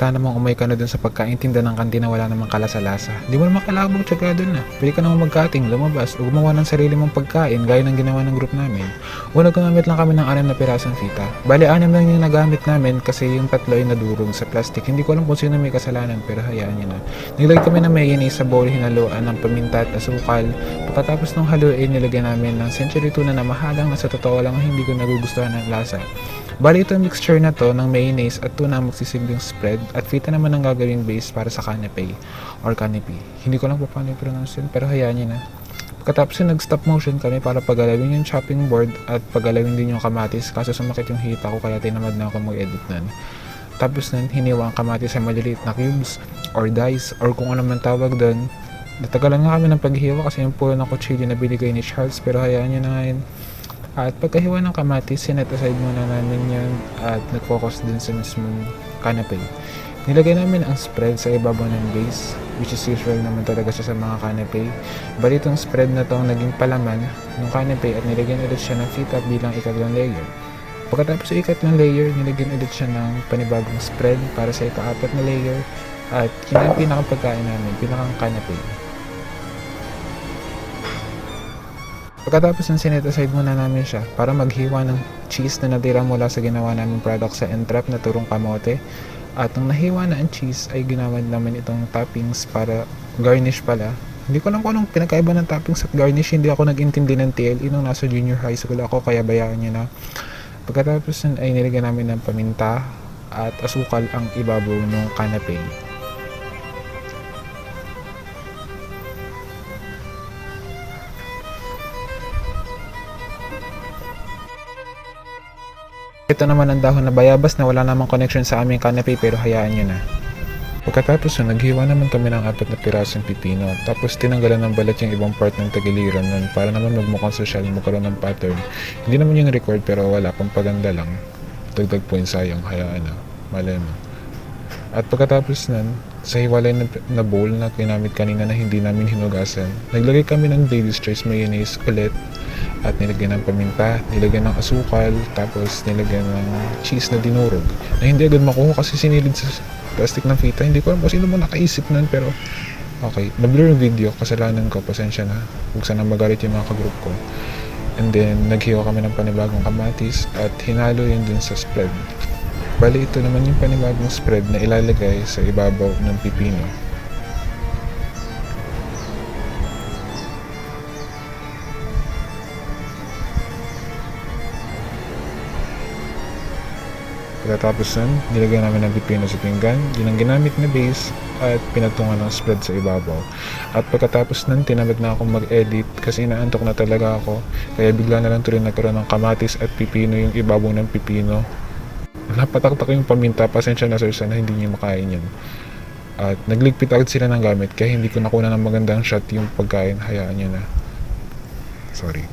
Sana namang umay ka na dun sa pagkaintinda ng kantina wala namang kalasa-lasa. Di mo naman kailangan magtsaga dun na. Pwede ka namang magkating, lumabas, o gumawa ng sarili mong pagkain gaya ng ginawa ng group namin. Una gumamit lang kami ng anim na pirasong fita. Bali, anim lang yung nagamit namin kasi yung tatlo ay nadurog sa plastic. Hindi ko alam kung sino may kasalanan pero hayaan nyo na. Nilagay kami ng mayonnaise sa bowl hinaluan ng paminta at asukal. Pagkatapos ng haluin, nilagyan namin ng century tuna na mahalang na sa totoo lang hindi ko nagugustuhan ng lasa. Bali ito mixture na to ng mayonnaise at tuna ang magsisilbing spread at fita naman ang gagawing base para sa canapé or canapé. Hindi ko lang pa paano i-pronounce yun pero hayaan nyo na. Pagkatapos yun, nag-stop motion kami para pagalawin yung chopping board at pagalawin din yung kamatis kaso sumakit yung hita ko kaya tinamad na ako mag-edit nun. Tapos nun, hiniwa ang kamatis sa maliliit na cubes or dice or kung ano man tawag doon. Natagalan nga kami ng paghiwa kasi yung pulo ng kutsilyo na binigay ni Charles pero hayaan nyo na nga yun. At pagkahiwa ng kamatis, sinet aside muna namin yan at nag-focus din sa mismong canapé. Nilagay namin ang spread sa ibabaw ng base, which is usual naman talaga siya sa mga canapé. Bali itong spread na to naging palaman ng canapé at nilagyan ulit siya ng fita bilang ikatlong layer. Pagkatapos sa ikatlong layer, nilagyan ulit siya ng panibagong spread para sa ikaapat na layer at yun ang pinakapagkain namin, pinakang canapé. Pagkatapos ng sinet aside muna namin siya para maghiwa ng cheese na natira mula sa ginawa namin product sa Entrap na turong kamote. At nung nahiwa na ang cheese ay ginawa namin itong toppings para garnish pala. Hindi ko alam kung anong pinagkaiba ng toppings at garnish. Hindi ako nag-intindi ng TLE nung nasa junior high school ako kaya bayaan niyo na. Pagkatapos ay nilagyan namin ng paminta at asukal ang ibabaw ng canapé. Ito naman ang dahon na bayabas na wala namang connection sa aming canapé pero hayaan nyo na. Pagkatapos nun, naghiwa naman kami ng apat na pirasong pipino tapos tinanggalan ng balat yung ibang part ng tagiliran nun para naman magmukhang social magkaroon ng pattern. Hindi naman yung record pero wala, pampaganda lang. Dagdag po yung sayang, hayaan na. Malay mo. At pagkatapos nun, sa hiwalay na, na bowl na kinamit kanina na hindi namin hinugasan, naglagay kami ng Davis Choice mayonnaise ulit at nilagyan ng paminta, nilagyan ng asukal, tapos nilagyan ng cheese na dinurog na hindi agad makuha kasi sinilid sa plastic ng fita. Hindi ko alam kung sino mo nakaisip nun pero okay, na-blur yung video, kasalanan ko, pasensya na. Huwag sana magalit yung mga kagroup ko. And then, naghiwa kami ng panibagong kamatis at hinalo yun dun sa spread. Bali, ito naman yung panibagong spread na ilalagay sa ibabaw ng pipino. Pagkatapos nun, nilagyan namin ng pipino sa pinggan, yun ang ginamit na base at pinagtungan ng spread sa ibabaw. At pagkatapos nun, tinamad na akong mag-edit kasi inaantok na talaga ako. Kaya bigla na lang tuloy nagkaroon ng kamatis at pipino yung ibabaw ng pipino. Napataktak yung paminta, pasensya na sir sana hindi niyo makain yun. At nagligpit agad sila ng gamit kaya hindi ko nakuha ng magandang shot yung pagkain, hayaan nyo na. Sorry.